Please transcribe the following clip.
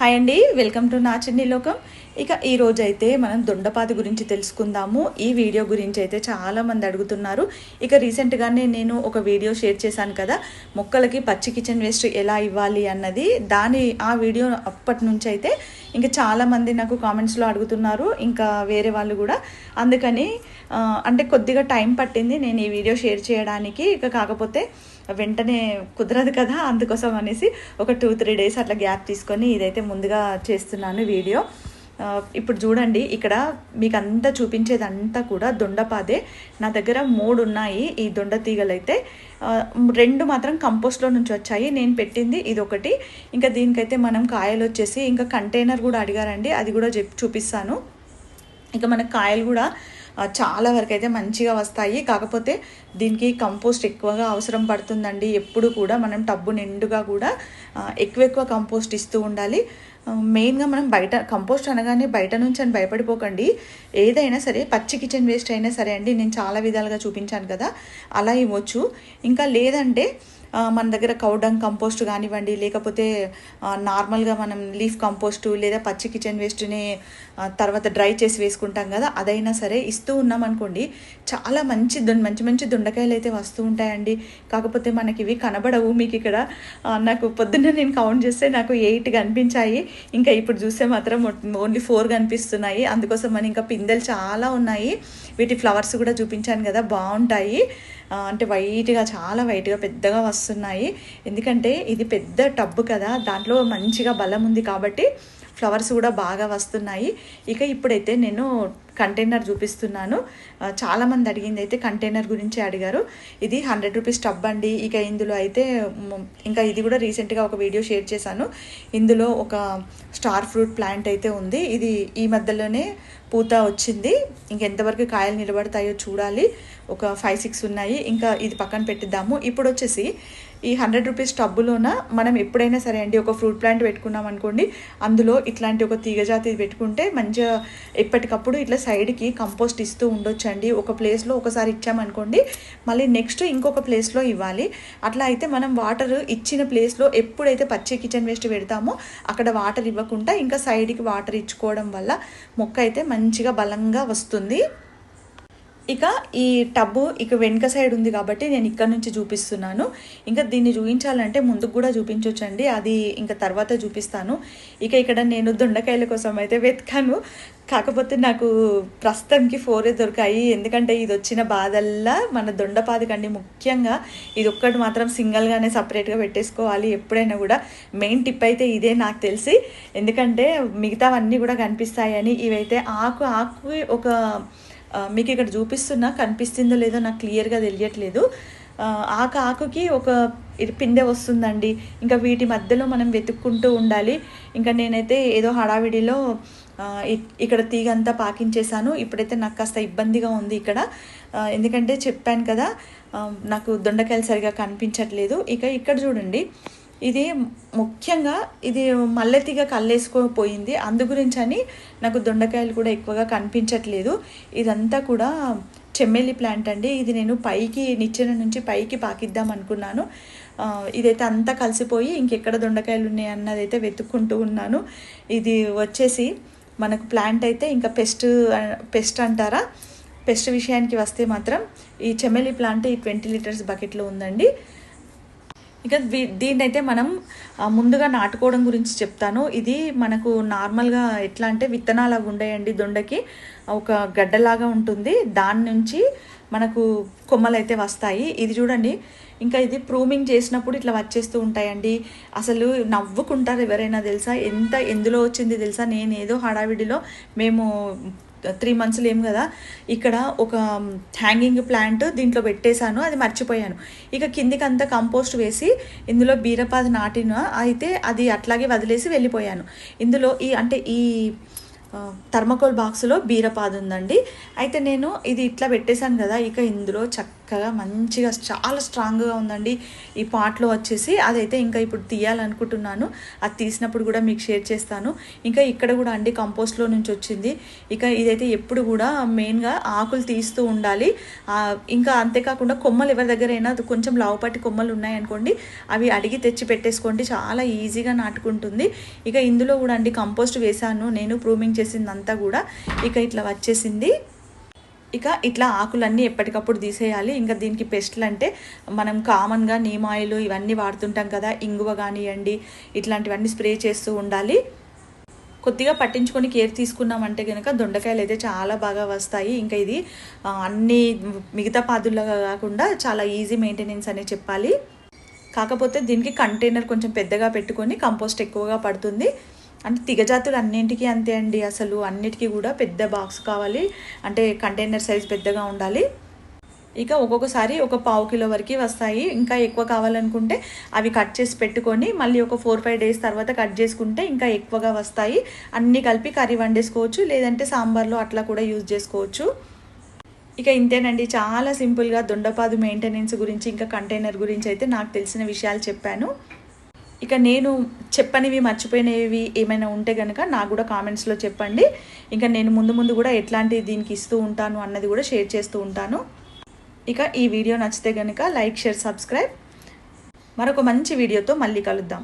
Hi అండి welcome to నా చిన్ని లోకం. ఇక ఈ రోజు అయితే మనం దొండపాది గురించి తెలుసుకుందాము. ఈ వీడియో గురించి అయితే చాలా మంది అడుగుతున్నారు. ఇక రీసెంట్గానే నేను ఒక వీడియో షేర్ చేశాను కదా మొక్కలకి పచ్చి కిచెన్ వేస్ట్ ఎలా ఇవ్వాలి అన్నది. దాని ఆ వీడియో అప్పటి నుంచి అయితే ఇంకా చాలామంది నాకు కామెంట్స్లో అడుగుతున్నారు ఇంకా వేరే వాళ్ళు కూడా. అందుకని అంటే కొద్దిగా టైం పట్టింది నేను ఈ వీడియో షేర్ చేయడానికి. ఇక కాకపోతే వెంటనే కుదరదు కదా అందుకోసం అనేసి ఒక టూ త్రీ డేస్ అట్లా గ్యాప్ తీసుకొని ఇదైతే ముందుగా చేస్తున్నాను వీడియో. ఇప్పుడు చూడండి ఇక్కడ మీకు అంతా చూపించేదంతా కూడా దొండపాదే. నా దగ్గర మూడు ఉన్నాయి ఈ దొండ తీగలు అయితే రెండు మాత్రం కంపోస్ట్లో నుంచి వచ్చాయి. నేను పెట్టింది ఇది ఒకటి ఇంకా దీనికైతే మనం కాయలు వచ్చేసి ఇంకా కంటైనర్ కూడా అడిగారండి అది కూడా చెప్ చూపిస్తాను. ఇంకా మనకు కాయలు కూడా చాలా వరకు అయితే మంచిగా వస్తాయి. కాకపోతే దీనికి కంపోస్ట్ ఎక్కువగా అవసరం పడుతుందండి. ఎప్పుడు కూడా మనం టబ్బు నిండుగా కూడా ఎక్కువ ఎక్కువ కంపోస్ట్ ఇస్తూ ఉండాలి. మెయిన్గా మనం బయట కంపోస్ట్ అనగానే బయట నుంచి అని భయపడిపోకండి. ఏదైనా సరే పచ్చి కిచెన్ వేస్ట్ అయినా సరే అండి నేను చాలా విధాలుగా చూపించాను కదా అలా ఇవ్వచ్చు. ఇంకా లేదంటే మన దగ్గర కౌడంగ్ కంపోస్ట్ కానివ్వండి లేకపోతే నార్మల్గా మనం లీఫ్ కంపోస్ట్ లేదా పచ్చి కిచెన్ వేస్ట్ని తర్వాత డ్రై చేసి వేసుకుంటాం కదా అదైనా సరే ఇస్తూ ఉన్నాం అనుకోండి చాలా మంచి దొం- మంచి మంచి దొండకాయలు అయితే వస్తూ ఉంటాయండి. కాకపోతే మనకి ఇవి కనబడవు మీకు ఇక్కడ. నాకు పొద్దున్న నేను కౌంట్ చేస్తే నాకు ఎయిట్ కనిపించాయి. ఇంకా ఇప్పుడు చూస్తే మాత్రం ఓన్లీ ఫోర్ కనిపిస్తున్నాయి. అందుకోసం మనం ఇంకా పిందెలు చాలా ఉన్నాయి. వీటి ఫ్లవర్స్ కూడా చూపించాను కదా బాగుంటాయి. అంటే వైట్గా చాలా వైట్గా పెద్దగా వస్తున్నాయి. ఎందుకంటే ఇది పెద్ద టబ్బు కదా దాంట్లో మంచిగా బలం ఉంది కాబట్టి ఫ్లవర్స్ కూడా బాగా వస్తున్నాయి. ఇక ఇప్పుడైతే నేను కంటైనర్ చూపిస్తున్నాను. చాలామంది అడిగింది అయితే కంటైనర్ గురించి అడిగారు. ఇది హండ్రెడ్ రూపీస్ టబ్ అండి. ఇక ఇందులో అయితే ఇంకా ఇది కూడా రీసెంట్గా ఒక వీడియో షేర్ చేశాను. ఇందులో ఒక స్టార్ ఫ్రూట్ ప్లాంట్ అయితే ఉంది. ఇది ఈ మధ్యలోనే పూత వచ్చింది. ఇంకెంతవరకు కాయలు నిలబడతాయో చూడాలి. ఒక ఫైవ్ సిక్స్ ఉన్నాయి. ఇంకా ఇది పక్కన పెట్టిద్దాము. ఇప్పుడు వచ్చేసి ఈ హండ్రెడ్ రూపీస్ టబ్బులోన మనం ఎప్పుడైనా సరే అండి ఒక ఫ్రూట్ ప్లాంట్ పెట్టుకున్నాం అనుకోండి అందులో ఇట్లాంటి ఒక తీగజాతి పెట్టుకుంటే మంచిగా ఎప్పటికప్పుడు ఇట్లా సైడ్కి కంపోస్ట్ ఇస్తూ ఉండొచ్చండి. ఒక ప్లేస్లో ఒకసారి ఇచ్చామనుకోండి మళ్ళీ నెక్స్ట్ ఇంకొక ప్లేస్లో ఇవ్వాలి. అట్లా అయితే మనం వాటర్ ఇచ్చిన ప్లేస్లో ఎప్పుడైతే పచ్చి కిచెన్ వేస్ట్ పెడతామో అక్కడ వాటర్ ఇవ్వకుండా ఇంకా సైడ్కి వాటర్ ఇచ్చుకోవడం వల్ల మొక్క అయితే మంచిగా బలంగా వస్తుంది. ఇక ఈ టబ్బు ఇక వెనుక సైడ్ ఉంది కాబట్టి నేను ఇక్కడ నుంచి చూపిస్తున్నాను. ఇంకా దీన్ని చూపించాలంటే ముందుకు కూడా చూపించవచ్చండి అది ఇంకా తర్వాత చూపిస్తాను. ఇక ఇక్కడ నేను దొండకాయల కోసం అయితే వెతికాను. కాకపోతే నాకు ప్రస్తుతానికి ఫోరే దొరికాయి. ఎందుకంటే ఇది వచ్చిన బాధల్లా మన దొండపాది కండి ముఖ్యంగా ఇది ఒక్కటి మాత్రం సింగిల్గానే సపరేట్గా పెట్టేసుకోవాలి. ఎప్పుడైనా కూడా మెయిన్ టిప్ అయితే ఇదే నాకు తెలిసి. ఎందుకంటే మిగతావన్నీ కూడా కనిపిస్తాయని. ఇవైతే ఆకు ఆకు ఒక మీకు ఇక్కడ చూపిస్తున్నా కనిపిస్తుందో లేదో నాకు క్లియర్గా తెలియట్లేదు. ఆ, ఆకు ఆకుకి ఒక పిందె వస్తుందండి. ఇంకా వీటి మధ్యలో మనం వెతుక్కుంటూ ఉండాలి. ఇంకా నేనైతే ఏదో హడావిడిలో ఇక్కడ తీగ అంతా పాకించేశాను. ఇప్పుడైతే నాకు కాస్త ఇబ్బందిగా ఉంది ఇక్కడ. ఎందుకంటే చెప్పాను కదా నాకు దొండకాయలు సరిగా కనిపించట్లేదు. ఇక ఇక్కడ చూడండి. ఇది ముఖ్యంగా ఇది మల్లెతీగ కల్లేసుకోపోయింది. అందు గురించి అని నాకు దొండకాయలు కూడా ఎక్కువగా కనిపించట్లేదు. ఇదంతా కూడా చెమ్మెల్లి ప్లాంట్ అండి. ఇది నేను పైకి నిచ్చెన నుంచి పైకి పాకిద్దాం అనుకున్నాను. ఇదైతే అంతా కలిసిపోయి ఇంకెక్కడ దొండకాయలు ఉన్నాయి అన్నది అయితే వెతుక్కుంటూ ఉన్నాను. ఇది వచ్చేసి మనకు ప్లాంట్ అయితే ఇంకా పెస్ట్ పెస్ట్ అంటారా? పెస్ట్ విషయానికి వస్తే మాత్రం ఈ చెమ్మేలి ప్లాంట్ ఈ ట్వంటీ లీటర్స్ బకెట్లో ఉందండి. ఇక వీ- దీన్నైతే మనం ముందుగా నాటుకోవడం గురించి చెప్తాను. ఇది మనకు నార్మల్గా ఎట్లా అంటే విత్తనాలు అవి ఉండేయండి దొండకి. ఒక గడ్డలాగా ఉంటుంది. దాని నుంచి మనకు కొమ్మలు అయితే వస్తాయి. ఇది చూడండి. ఇంకా ఇది ప్రూమింగ్ చేసినప్పుడు ఇట్లా వచ్చేస్తూ ఉంటాయండి. అసలు నవ్వుకుంటారు ఎవరైనా తెలుసా? ఎంత ఎందులో వచ్చింది తెలుసా? నేను ఏదో హడావిడిలో మేము త్రీ మంత్స్ లేము కదా ఇక్కడ ఒక హ్యాంగింగ్ ప్లాంట్ దీంట్లో పెట్టేశాను అది మర్చిపోయాను. ఇక కిందికి అంతా కంపోస్ట్ వేసి ఇందులో బీరపాది నాటిన అయితే అది అట్లాగే వదిలేసి వెళ్ళిపోయాను. ఇందులో ఈ అంటే ఈ థర్మకోల్ బాక్స్లో బీరపాదు ఉందండి అయితే నేను ఇది ఇట్లా పెట్టేశాను కదా ఇక ఇందులో చక్క చక్కగా మంచిగా చాలా స్ట్రాంగ్గా ఉందండి. ఈ పాట్లో వచ్చేసి అదైతే ఇంకా ఇప్పుడు తీయాలనుకుంటున్నాను. అది తీసినప్పుడు కూడా మీకు షేర్ చేస్తాను. ఇంకా ఇక్కడ కూడా అండి కంపోస్ట్లో నుంచి వచ్చింది. ఇక ఇదైతే ఎప్పుడు కూడా మెయిన్గా ఆకులు తీస్తూ ఉండాలి. ఇంకా అంతేకాకుండా కొమ్మలు ఎవరి దగ్గర అయినా కొంచెం లావుపాటి కొమ్మలు ఉన్నాయనుకోండి అవి అడిగి తెచ్చి పెట్టేసుకోండి. చాలా ఈజీగా నాటుకుంటుంది. ఇక ఇందులో కూడా అండి కంపోస్ట్ వేశాను. నేను ప్రూమింగ్ చేసిందంతా కూడా. ఇక ఇట్లా వచ్చేసింది. ఇక ఇట్లా ఆకులన్నీ ఎప్పటికప్పుడు తీసేయాలి. ఇంకా దీనికి పెస్ట్లు అంటే మనం కామన్గా నీమ్ ఆయిల్ ఇవన్నీ వాడుతుంటాం కదా ఇంగువ కానివ్వండి ఇట్లాంటివన్నీ స్ప్రే చేస్తూ ఉండాలి. కొద్దిగా పట్టించుకొని కేర్ తీసుకున్నామంటే కనుక దొండకాయలు అయితే చాలా బాగా వస్తాయి. ఇంకా ఇది అన్ని మిగతా పాదుల్లాగా కాకుండా చాలా ఈజీ మెయింటెనెన్స్ అనే చెప్పాలి. కాకపోతే దీనికి కంటైనర్ కొంచెం పెద్దగా పెట్టుకొని కంపోస్ట్ ఎక్కువగా పడుతుంది. అంటే తిగజాతులు అన్నింటికి అంతే అండి అసలు అన్నిటికీ కూడా పెద్ద బాక్స్ కావాలి. అంటే కంటైనర్ సైజ్ పెద్దగా ఉండాలి. ఇక ఒక్కొక్కసారి ఒక పావు కిలో వరకు వస్తాయి. ఇంకా ఎక్కువ కావాలనుకుంటే అవి కట్ చేసి పెట్టుకొని మళ్ళీ ఒక ఫోర్ ఫైవ్ డేస్ తర్వాత కట్ చేసుకుంటే ఇంకా ఎక్కువగా వస్తాయి. అన్నీ కలిపి కర్రీ వండేసుకోవచ్చు. లేదంటే సాంబార్లో అట్లా కూడా యూజ్ చేసుకోవచ్చు. ఇక ఇంతేనండి. చాలా సింపుల్గా దొండపాదు మెయింటెనెన్స్ గురించి ఇంకా కంటైనర్ గురించి అయితే నాకు తెలిసిన విషయాలు చెప్పాను. ఇక నేను చెప్పనివి మర్చిపోయినవి ఏమైనా ఉంటే కనుక నాకు కూడా కామెంట్స్లో చెప్పండి. ఇంకా నేను ముందు ముందు కూడా ఎట్లాంటి దీనికి ఇస్తూ ఉంటాను అన్నది కూడా షేర్ చేస్తూ ఉంటాను. ఇక ఈ వీడియో నచ్చితే కనుక లైక్ షేర్ సబ్స్క్రైబ్ మరొక మంచి వీడియోతో మళ్ళీ కలుద్దాం.